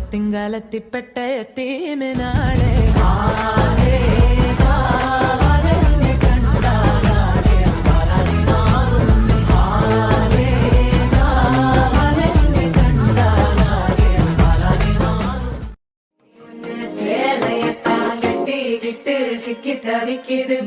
മംഗലത്തിപ്പെട്ട തീമിനാളെ சேலையத்தான் கட்டிக்கிட்டு சிக்கி தவிக்குது